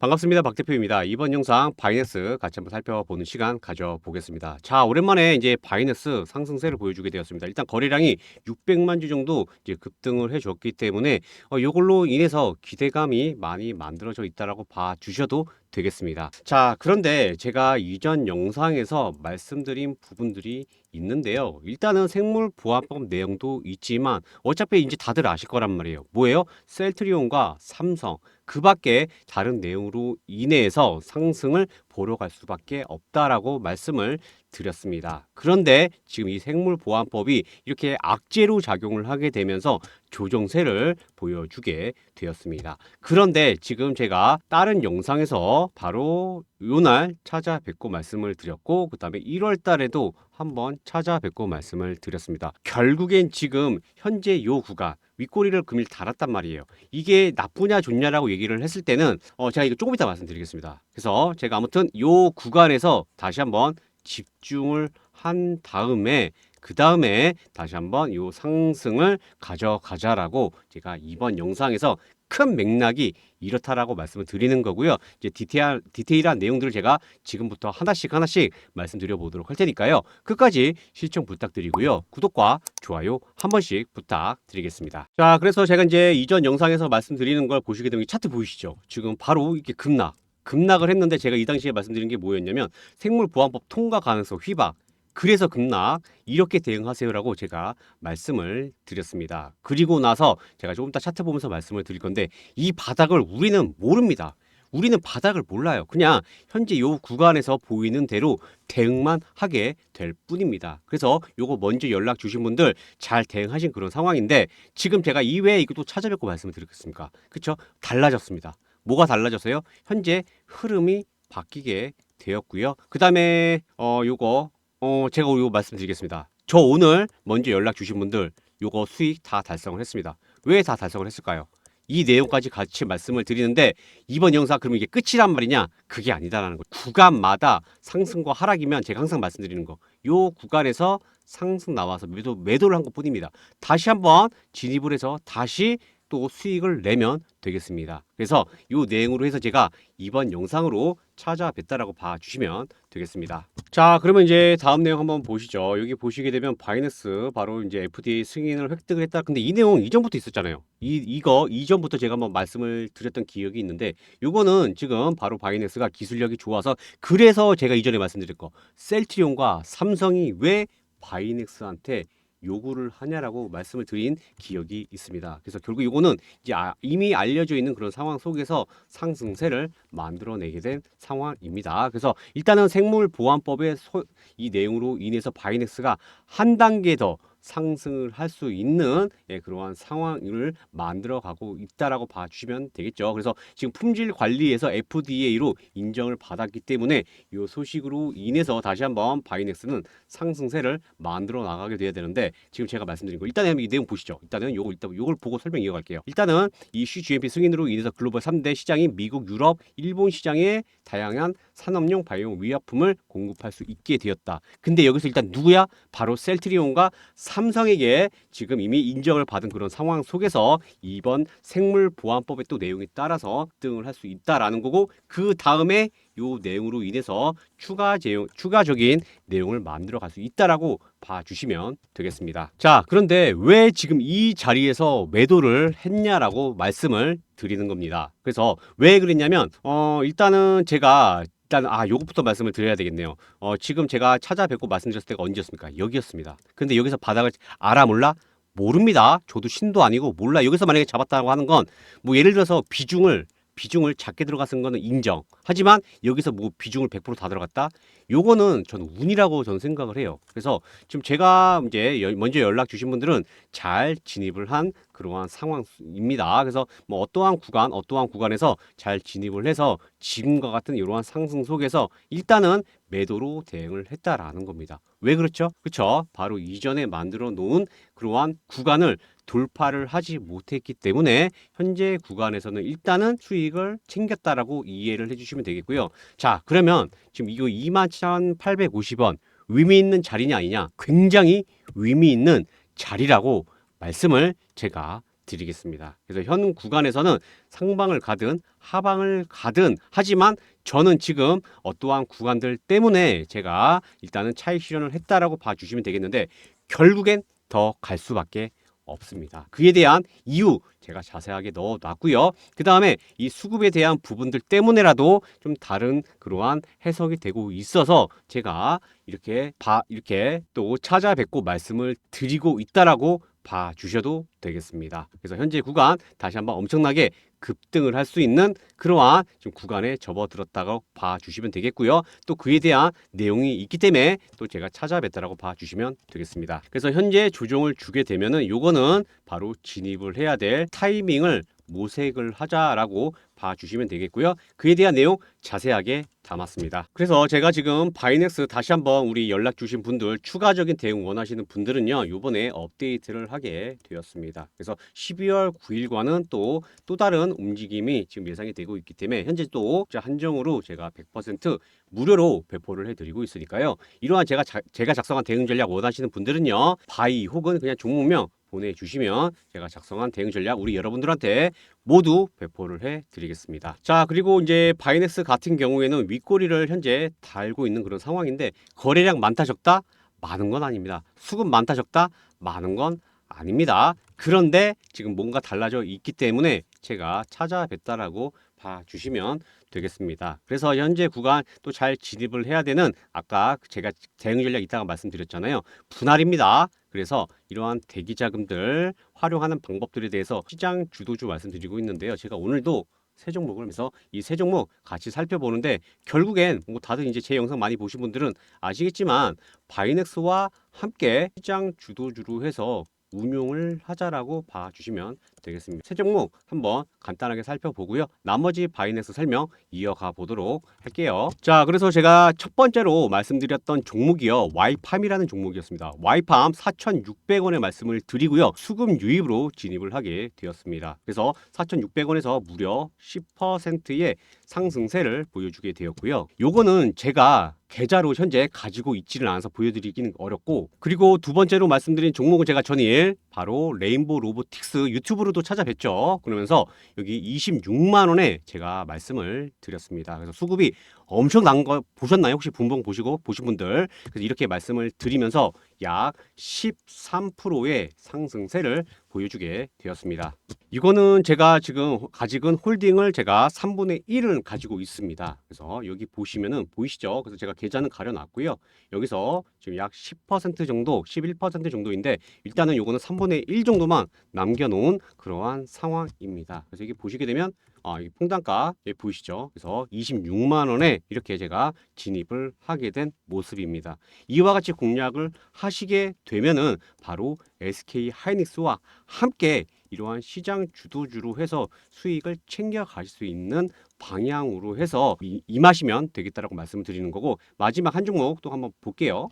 반갑습니다. 박 대표입니다. 이번 영상 바이낸스 같이 한번 살펴보는 시간 가져보겠습니다. 자, 오랜만에 이제 바이낸스 상승세를 보여주게 되었습니다. 일단 거래량이 600만 주 정도 이제 급등을 해줬기 때문에 어, 이걸로 인해서 기대감이 많이 만들어져 있다라고 봐주셔도 되겠습니다. 자, 그런데 제가 이전 영상에서 말씀드린 부분들이 있는데요. 일단은 생물 보안법 내용도 있지만 어차피 이제 다들 아실 거란 말이에요. 뭐예요? 셀트리온과 삼성 그 밖에 다른 내용으로 인해서 상승을 보러 갈 수밖에 없다라고 말씀을 드렸습니다. 그런데 지금 이 생물보안법이 이렇게 악재로 작용을 하게 되면서 조정세를 보여주게 되었습니다. 그런데 지금 제가 다른 영상에서 바로 요날 찾아뵙고 말씀을 드렸고 그 다음에 1월 달에도 한번 찾아뵙고 말씀을 드렸습니다. 결국엔 지금 현재 요 구간 윗꼬리를 금일 달았단 말이에요. 이게 나쁘냐 좋냐라고 얘기를 했을 때는 어 제가 이거 조금 이따 말씀드리겠습니다. 그래서 제가 아무튼 요 구간에서 다시 한번 집중을 한 다음에 그 다음에 다시 한번 요 상승을 가져가자라고 제가 이번 영상에서 큰 맥락이 이렇다라고 말씀을 드리는 거고요. 이제 디테일, 디테일한 내용들을 제가 지금부터 하나씩 하나씩 말씀드려 보도록 할 테니까요. 끝까지 시청 부탁드리고요. 구독과 좋아요 한 번씩 부탁드리겠습니다. 자, 그래서 제가 이제 이전 영상에서 말씀드리는 걸 보시게 되면 이 차트 보이시죠? 지금 바로 이렇게 급락. 급락을 했는데 제가 이 당시에 말씀드린 게 뭐였냐면 생물보안법 통과 가능성 휘박 그래서 급락 이렇게 대응하세요라고 제가 말씀을 드렸습니다. 그리고 나서 제가 조금 이따 차트 보면서 말씀을 드릴 건데 이 바닥을 우리는 모릅니다. 우리는 바닥을 몰라요. 그냥 현재 요 구간에서 보이는 대로 대응만 하게 될 뿐입니다. 그래서 요거 먼저 연락 주신 분들 잘 대응하신 그런 상황인데 지금 제가 이외에 이것도 찾아뵙고 말씀을 드리겠습니까? 그쵸? 달라졌습니다. 뭐가 달라졌어요? 현재 흐름이 바뀌게 되었고요. 그 다음에 어 요거 어 제가 요거 말씀드리겠습니다. 저 오늘 먼저 연락 주신 분들 요거 수익 다 달성을 했습니다. 왜 다 달성을 했을까요? 이 내용까지 같이 말씀을 드리는데 이번 영상 그러면 이게 끝이란 말이냐? 그게 아니다라는 거예요. 구간마다 상승과 하락이면 제가 항상 말씀드리는 거. 요 구간에서 상승 나와서 매도 매도를 한 것뿐입니다. 다시 한번 진입을 해서 다시 또 수익을 내면 되겠습니다. 그래서 이 내용으로 해서 제가 이번 영상으로 찾아뵙다라고 봐주시면 되겠습니다. 자, 그러면 이제 다음 내용 한번 보시죠. 여기 보시게 되면 바이낸스 바로 이제 FDA 승인을 획득을 했다. 근데 이 내용 이전부터 있었잖아요. 이 이거 이전부터 제가 한번 말씀을 드렸던 기억이 있는데 요거는 지금 바로 바이낸스가 기술력이 좋아서 그래서 제가 이전에 말씀드린 거 셀트리온과 삼성이 왜 바이넥스한테 요구를 하냐라고 말씀을 드린 기억이 있습니다. 그래서 결국 이거는 이제 아, 이미 알려져 있는 그런 상황 속에서 상승세를 만들어내게 된 상황입니다. 그래서 일단은 생물보안법의 소, 이 내용으로 인해서 바이넥스가 한 단계 더 상승을 할 수 있는 예, 그러한 상황을 만들어 가고 있다라고 봐주시면 되겠죠. 그래서 지금 품질 관리에서 FDA로 인정을 받았기 때문에 이 소식으로 인해서 다시 한번 바이넥스는 상승세를 만들어 나가게 돼야 되는데 지금 제가 말씀드린 거 일단은 이 내용 보시죠. 일단은 요거 일단 요걸 보고 설명 이어갈게요. 일단은 이 CGMP 승인으로 인해서 글로벌 3대 시장이 미국, 유럽, 일본 시장에 다양한 산업용 바이오 의약품을 공급할 수 있게 되었다. 근데 여기서 일단 누구야? 바로 셀트리온과 삼성에게 지금 이미 인정을 받은 그런 상황 속에서 이번 생물 보안법의 또 내용에 따라서 등을 할 수 있다라는 거고 그 다음에 요 내용으로 인해서 추가 제용, 추가적인 내용을 만들어 갈 수 있다라고 봐주시면 되겠습니다. 자, 그런데 왜 지금 이 자리에서 매도를 했냐라고 말씀을 드리는 겁니다. 그래서 왜 그랬냐면, 어, 일단은 제가 일단 아 요것부터 말씀을 드려야 되겠네요. 어 지금 제가 찾아뵙고 말씀드렸을 때가 언제였습니까? 여기였습니다. 근데 여기서 바닥을 알아 몰라? 모릅니다. 저도 신도 아니고 몰라. 여기서 만약에 잡았다고 하는 건 뭐 예를 들어서 비중을 비중을 작게 들어갔은 거는 인정. 하지만 여기서 뭐 비중을 100%다 들어갔다? 요거는 저는 운이라고 저는 생각을 해요. 그래서 지금 제가 이제 여- 먼저 연락 주신 분들은 잘 진입을 한 그러한 상황입니다. 그래서 뭐 어떠한 구간, 어떠한 구간에서 잘 진입을 해서 지금과 같은 이러한 상승 속에서 일단은 매도로 대응을 했다라는 겁니다. 왜 그렇죠? 그렇죠. 바로 이전에 만들어 놓은 그러한 구간을 돌파를 하지 못했기 때문에 현재 구간에서는 일단은 수익을 챙겼다라고 이해를 해주시면 되겠고요. 자, 그러면 지금 이거 21,850원 의미 있는 자리냐 아니냐? 굉장히 의미 있는 자리라고 말씀을 제가 드리겠습니다. 그래서 현 구간에서는 상방을 가든 하방을 가든 하지만 저는 지금 어떠한 구간들 때문에 제가 일단은 차익 실현을 했다라고 봐주시면 되겠는데 결국엔 더 갈 수밖에 없습니다. 그에 대한 이유 제가 자세하게 넣어놨고요. 그 다음에 이 수급에 대한 부분들 때문에라도 좀 다른 그러한 해석이 되고 있어서 제가 이렇게 봐 이렇게 또 찾아뵙고 말씀을 드리고 있다라고 봐 주셔도 되겠습니다. 그래서 현재 구간 다시 한번 엄청나게 급등을 할 수 있는 그러한 좀 구간에 접어들었다고 봐 주시면 되겠고요. 또 그에 대한 내용이 있기 때문에 또 제가 찾아뵙다라고 봐 주시면 되겠습니다. 그래서 현재 조정을 주게 되면은 요거는 바로 진입을 해야 될 타이밍을 모색을 하자라고 봐주시면 되겠고요. 그에 대한 내용 자세하게 담았습니다. 그래서 제가 지금 바이넥스 다시 한번 우리 연락 주신 분들 추가적인 대응 원하시는 분들은요. 요번에 업데이트를 하게 되었습니다. 그래서 12월 9일과는 또또 다른 움직임이 지금 예상이 되고 있기 때문에 현재 또 한정으로 제가 100% 무료로 배포를 해드리고 있으니까요. 이러한 제가 자- 제가 작성한 대응 전략 원하시는 분들은요. 바이 혹은 그냥 종목명 보내주시면 제가 작성한 대응 전략 우리 여러분들한테 모두 배포를 해드리겠습니다. 자 그리고 이제 바이넥스 같은 경우에는 윗꼬리를 현재 달고 있는 그런 상황인데 거래량 많다 적다 많은 건 아닙니다. 수급 많다 적다 많은 건 아닙니다. 그런데 지금 뭔가 달라져 있기 때문에 제가 찾아뵙다라고 봐주시면 되겠습니다. 그래서 현재 구간 또 잘 진입을 해야 되는 아까 제가 대응 전략 이따가 말씀드렸잖아요. 분할입니다. 그래서 이러한 대기 자금들 활용하는 방법들에 대해서 시장 주도주 말씀드리고 있는데요. 제가 오늘도 세 종목을 해서 이 세 종목 같이 살펴보는데 결국엔 뭐 다들 이제 제 영상 많이 보신 분들은 아시겠지만 바이넥스와 함께 시장 주도주로 해서 운용을 하자라고 봐주시면 되겠습니다. 세 종목 한번 간단하게 살펴보고요. 나머지 바이넥스 설명 이어가 보도록 할게요. 자, 그래서 제가 첫 번째로 말씀드렸던 종목이요. 와이팜이라는 종목이었습니다. 와이팜 4,600원의 말씀을 드리고요. 수급 유입으로 진입을 하게 되었습니다. 그래서 4,600원에서 무려 10%의 상승세를 보여주게 되었고요. 요거는 제가 계좌로 현재 가지고 있지를 않아서 보여드리기는 어렵고 그리고 두 번째로 말씀드린 종목은 제가 전일 바로 레인보 로보틱스 유튜브로 도 찾아뵀죠. 그러면서 여기 26만 원에 제가 말씀을 드렸습니다. 그래서 수급이 엄청난 거 보셨나요? 혹시 분봉 보시고 보신 분들 그래서 이렇게 말씀을 드리면서 약 13%의 상승세를 보여주게 되었습니다. 이거는 제가 지금 가지고 홀딩을 제가 3분의 1을 가지고 있습니다. 그래서 여기 보시면은 보이시죠? 그래서 제가 계좌는 가려놨고요. 여기서 지금 약 10% 정도, 11% 정도인데 일단은 요거는 3분의 1 정도만 남겨놓은 그러한 상황입니다. 그래서 여기 보시게 되면 아, 이 퐁단가 예, 보이시죠? 그래서 26만 원에 이렇게 제가 진입을 하게 된 모습입니다. 이와 같이 공략을 하시게 되면은 바로 SK 하이닉스와 함께 이러한 시장 주도주로 해서 수익을 챙겨 가실 수 있는 방향으로 해서 이- 임하시면 되겠다라고 말씀을 드리는 거고 마지막 한 종목 또 한번 볼게요.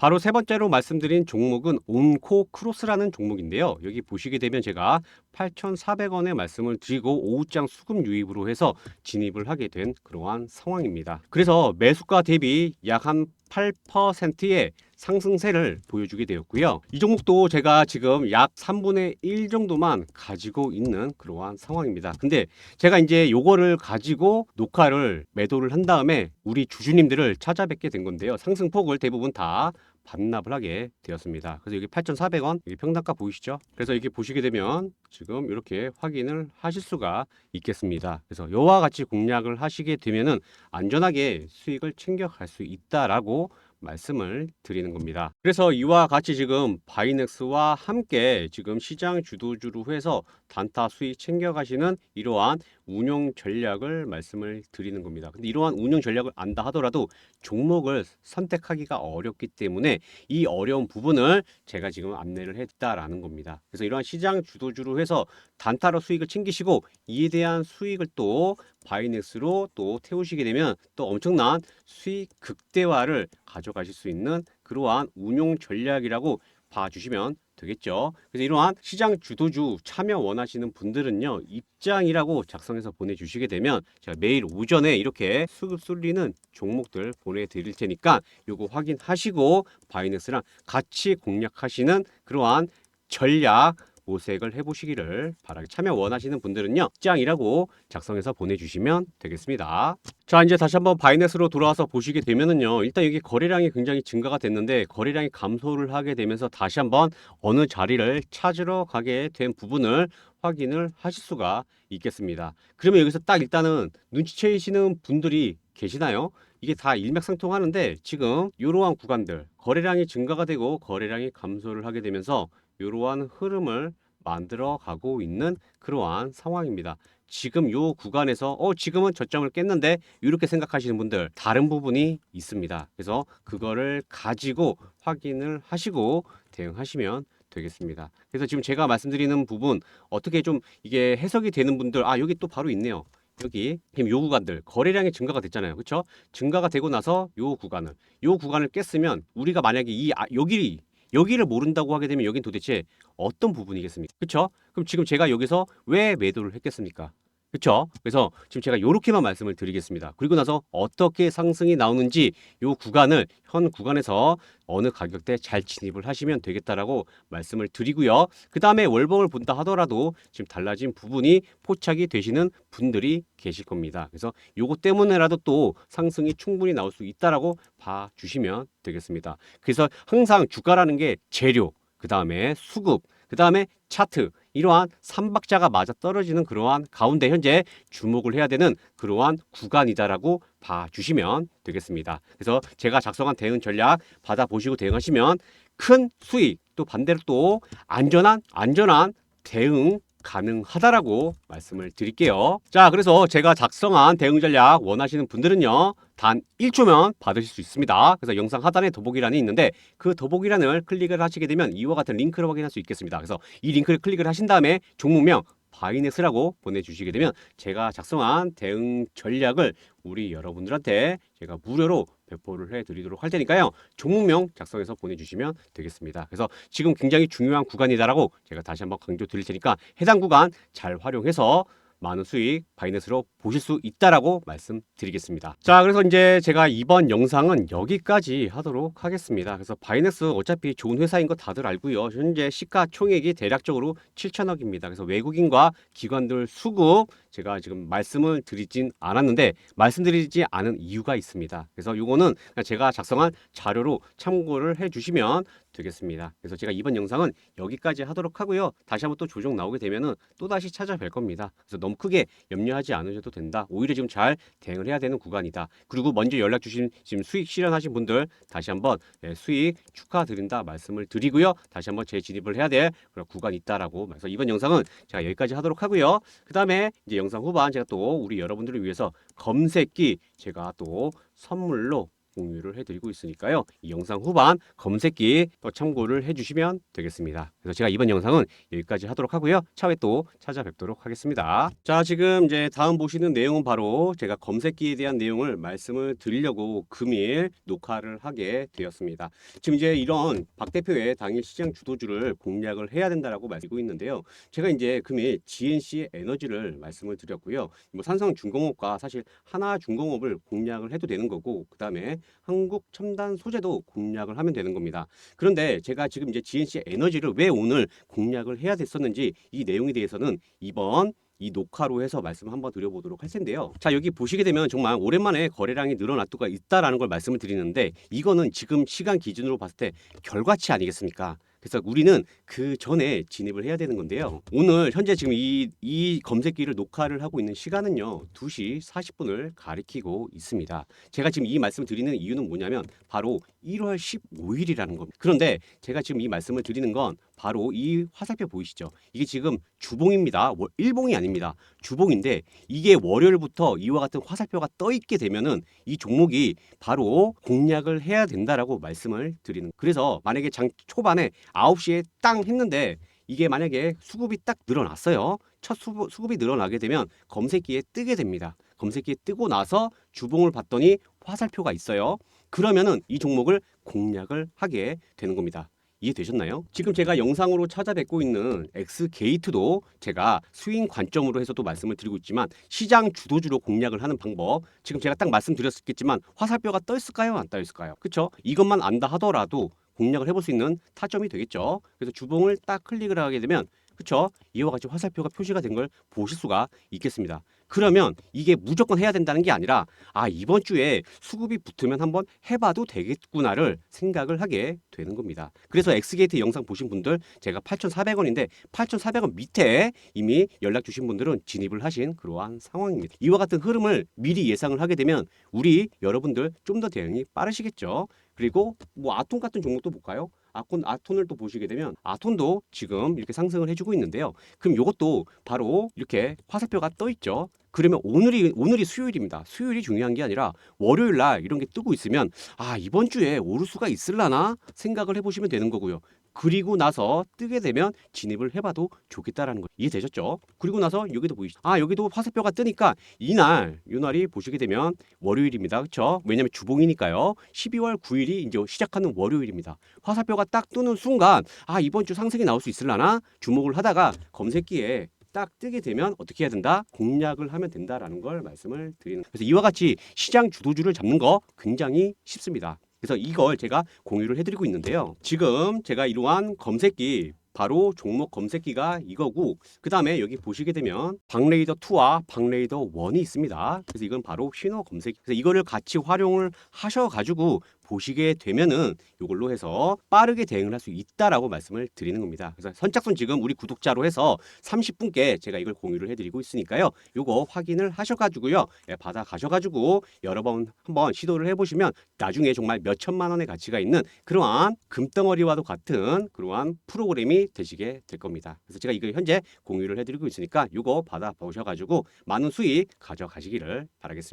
바로 세 번째로 말씀드린 종목은 온코 크로스라는 종목인데요. 여기 보시게 되면 제가 8,400원에 말씀을 드리고 오후장 수급 유입으로 해서 진입을 하게 된 그러한 상황입니다. 그래서 매수가 대비 약 한 8%의 상승세를 보여주게 되었고요. 이 종목도 제가 지금 약 3분의 1 정도만 가지고 있는 그러한 상황입니다. 근데 제가 이제 요거를 가지고 녹화를 매도를 한 다음에 우리 주주님들을 찾아뵙게 된 건데요. 상승폭을 대부분 다 반납을 하게 되었습니다. 그래서 여기 8,400원 여기 평단가 보이시죠? 그래서 이렇게 보시게 되면 지금 이렇게 확인을 하실 수가 있겠습니다. 그래서 이와 같이 공략을 하시게 되면은 안전하게 수익을 챙겨갈 수 있다라고 말씀을 드리는 겁니다. 그래서 이와 같이 지금 바이넥스와 함께 지금 시장 주도주로 해서 단타 수익 챙겨가시는 이러한 운용 전략을 말씀을 드리는 겁니다. 근데 이러한 운용 전략을 안다 하더라도 종목을 선택하기가 어렵기 때문에 이 어려운 부분을 제가 지금 안내를 했다라는 겁니다. 그래서 이러한 시장 주도주로 해서 단타로 수익을 챙기시고 이에 대한 수익을 또 바이넥스로 또 태우시게 되면 또 엄청난 수익 극대화를 가져가실 수 있는 그러한 운용 전략이라고 봐주시면 되겠죠. 그래서 이러한 시장 주도주 참여 원하시는 분들은요 입장이라고 작성해서 보내주시게 되면 제가 매일 오전에 이렇게 수급 쏠리는 종목들 보내드릴 테니까 요거 확인하시고 바이넥스랑 같이 공략하시는 그러한 전략 모색을 해보시기를 바라게 참여 원하시는 분들은요 짱이라고 작성해서 보내주시면 되겠습니다. 자 이제 다시 한번 바이낸스로 돌아와서 보시게 되면은요 일단 여기 거래량이 굉장히 증가가 됐는데 거래량이 감소를 하게 되면서 다시 한번 어느 자리를 찾으러 가게 된 부분을 확인을 하실 수가 있겠습니다. 그러면 여기서 딱 일단은 눈치채시는 분들이 계시나요? 이게 다 일맥상통하는데 지금 이러한 구간들 거래량이 증가가 되고 거래량이 감소를 하게 되면서 이러한 흐름을 만들어 가고 있는 그러한 상황입니다. 지금 요 구간에서 어 지금은 저점을 깼는데 이렇게 생각하시는 분들 다른 부분이 있습니다. 그래서 그거를 가지고 확인을 하시고 대응하시면 되겠습니다. 그래서 지금 제가 말씀드리는 부분 어떻게 좀 이게 해석이 되는 분들 아 여기 또 바로 있네요. 여기 지금 요 구간들 거래량이 증가가 됐잖아요. 그렇죠? 증가가 되고 나서 요 구간을 요 구간을 깼으면 우리가 만약에 이 아, 여기 여기를 모른다고 하게 되면 여긴 도대체 어떤 부분이겠습니까? 그렇죠? 그럼 지금 제가 여기서 왜 매도를 했겠습니까? 그렇죠? 그래서 지금 제가 이렇게만 말씀을 드리겠습니다. 그리고 나서 어떻게 상승이 나오는지 요 구간을 현 구간에서 어느 가격대 잘 진입을 하시면 되겠다라고 말씀을 드리고요. 그 다음에 월봉을 본다 하더라도 지금 달라진 부분이 포착이 되시는 분들이 계실 겁니다. 그래서 요것 때문에라도 또 상승이 충분히 나올 수 있다라고 봐 주시면 되겠습니다. 그래서 항상 주가라는 게 재료, 그 다음에 수급, 그 다음에 차트 이러한 삼박자가 맞아 떨어지는 그러한 가운데 현재 주목을 해야 되는 그러한 구간이다라고 봐주시면 되겠습니다. 그래서 제가 작성한 대응 전략 받아보시고 대응하시면 큰 수익 또 반대로 또 안전한 안전한 대응 가능하다라고 말씀을 드릴게요. 자, 그래서 제가 작성한 대응 전략 원하시는 분들은요. 단 1초면 받으실 수 있습니다. 그래서 영상 하단에 더보기란이 있는데 그 더보기란을 클릭을 하시게 되면 이와 같은 링크를 확인할 수 있겠습니다. 그래서 이 링크를 클릭을 하신 다음에 종목명 바이네스라고 보내주시게 되면 제가 작성한 대응 전략을 우리 여러분들한테 제가 무료로 배포를 해드리도록 할 테니까요. 종목명 작성해서 보내주시면 되겠습니다. 그래서 지금 굉장히 중요한 구간이다라고 제가 다시 한번 강조 드릴 테니까 해당 구간 잘 활용해서 많은 수익 바이낸스로 보실 수 있다라고 말씀드리겠습니다. 자, 그래서 이제 제가 이번 영상은 여기까지 하도록 하겠습니다. 그래서 바이낸스 어차피 좋은 회사인 거 다들 알고요. 현재 시가 총액이 대략적으로 7천억입니다. 그래서 외국인과 기관들 수급 제가 지금 말씀을 드리진 않았는데 말씀드리지 않은 이유가 있습니다. 그래서 그냥 제가 작성한 자료로 참고를 해주시면 되겠습니다. 그래서 제가 이번 영상은 여기까지 하도록 하고요. 다시 한번 또 조정 나오게 되면은 또 다시 찾아뵐 겁니다. 그래서 너무 크게 염려하지 않으셔도 된다. 오히려 지금 잘 대응을 해야 되는 구간이다. 그리고 먼저 연락 주신 지금 수익 실현하신 분들 다시 한번 예, 수익 축하드린다 말씀을 드리고요. 다시 한번 재진입을 해야 될 그런 구간이 있다라고. 그래서 이번 영상은 제가 여기까지 하도록 하고요. 그 다음에 이제 영상 후반 제가 또 우리 여러분들을 위해서 검색기 제가 또 선물로 공유를 해드리고 있으니까요. 이 영상 후반 검색기 또 참고를 해주시면 되겠습니다. 그래서 제가 이번 영상은 여기까지 하도록 하고요. 차후에 또 찾아뵙도록 하겠습니다. 자, 지금 이제 다음 보시는 내용은 바로 제가 검색기에 대한 내용을 말씀을 드리려고 금일 녹화를 하게 되었습니다. 지금 이제 이런 박 대표의 당일 시장 주도주를 공략을 해야 된다라고 말씀드리고 있는데요. 제가 이제 금일 GNC 에너지를 말씀을 드렸고요. 뭐 삼성중공업과 사실 하나 중공업을 공략을 해도 되는 거고 그 다음에 한국 첨단 소재도 공략을 하면 되는 겁니다. 그런데 제가 지금 이제 GNC 에너지를 왜 오늘 공략을 해야 됐었는지 이 내용에 대해서는 이번 이 녹화로 해서 말씀 한번 드려보도록 할 텐데요. 자 여기 보시게 되면 정말 오랜만에 거래량이 늘어났다가 있다라는 걸 말씀을 드리는데 이거는 지금 시간 기준으로 봤을 때 결과치 아니겠습니까? 그래서 우리는 그 전에 진입을 해야 되는 건데요. 오늘 현재 지금 이, 이 검색기를 녹화를 하고 있는 시간은요. 2시 40분을 가리키고 있습니다. 제가 지금 이 말씀을 드리는 이유는 뭐냐면 바로 1월 15일이라는 겁니다. 그런데 제가 지금 이 말씀을 드리는 건 바로 이 화살표 보이시죠? 이게 지금 주봉입니다. 월- 일봉이 아닙니다. 주봉인데 이게 월요일부터 이와 같은 화살표가 떠 있게 되면은 이 종목이 바로 공략을 해야 된다라고 말씀을 드리는. 그래서 만약에 장 초반에 9시에 땅 했는데 이게 만약에 수급이 딱 늘어났어요. 첫 수급, 수급이 늘어나게 되면 검색기에 뜨게 됩니다. 검색기에 뜨고 나서 주봉을 봤더니 화살표가 있어요. 그러면은 이 종목을 공략을 하게 되는 겁니다. 이해되셨나요? 지금 제가 영상으로 찾아뵙고 있는 X게이트도 제가 스윙 관점으로 해서도 말씀을 드리고 있지만 시장 주도주로 공략을 하는 방법 지금 제가 딱 말씀드렸겠지만 화살표가 떠 있을까요? 안 떠 있을까요? 그렇죠? 이것만 안다 하더라도 공략을 해볼 수 있는 타점이 되겠죠. 그래서 주봉을 딱 클릭을 하게 되면 그쵸? 이와 같이 화살표가 표시가 된 걸 보실 수가 있겠습니다. 그러면 이게 무조건 해야 된다는 게 아니라 아 이번 주에 수급이 붙으면 한번 해봐도 되겠구나를 생각을 하게 되는 겁니다. 그래서 엑스게이트 영상 보신 분들 제가 8,400원인데 8,400원 밑에 이미 연락 주신 분들은 진입을 하신 그러한 상황입니다. 이와 같은 흐름을 미리 예상을 하게 되면 우리 여러분들 좀 더 대응이 빠르시겠죠. 그리고 뭐 아톤 같은 종목도 볼까요? 아콘 아톤을 또 보시게 되면 아톤도 지금 이렇게 상승을 해주고 있는데요. 그럼 이것도 바로 이렇게 화살표가 떠 있죠. 그러면 오늘이 오늘이 수요일입니다. 수요일이 중요한 게 아니라 월요일 날 이런 게 뜨고 있으면 아 이번 주에 오를 수가 있을라나 생각을 해보시면 되는 거고요. 그리고 나서 뜨게 되면 진입을 해봐도 좋겠다라는 거 이해되셨죠? 그리고 나서 여기도 보이시죠? 아 여기도 화살표가 뜨니까 이날 이날이 보시게 되면 월요일입니다. 그렇죠? 왜냐면 주봉이니까요. 12월 9일이 이제 시작하는 월요일입니다. 화살표가 딱 뜨는 순간 아 이번 주 상승이 나올 수 있을라나 주목을 하다가 검색기에 딱 뜨게 되면 어떻게 해야 된다? 공략을 하면 된다라는 걸 말씀을 드리는. 그래서 이와 같이 시장 주도주를 잡는 거 굉장히 쉽습니다. 그래서 이걸 제가 공유를 해드리고 있는데요. 지금 제가 이러한 검색기 바로 종목 검색기가 이거고 그 다음에 여기 보시게 되면 박레이더 2와 박레이더 1이 있습니다. 그래서 이건 바로 신호 검색. 그래서 이거를 같이 활용을 하셔가지고 보시게 되면은 이걸로 해서 빠르게 대응을 할 수 있다라고 말씀을 드리는 겁니다. 그래서 선착순 지금 우리 구독자로 해서 30분께 제가 이걸 공유를 해드리고 있으니까요. 요거 확인을 하셔가지고요. 예, 받아 가셔가지고 여러 번 한번 시도를 해보시면 나중에 정말 몇 천만 원의 가치가 있는 그러한 금덩어리와도 같은 그러한 프로그램이 되시게 될 겁니다. 그래서 제가 이거 현재 공유를 해드리고 있으니까 요거 받아 보셔가지고 많은 수익 가져가시기를 바라겠습니다.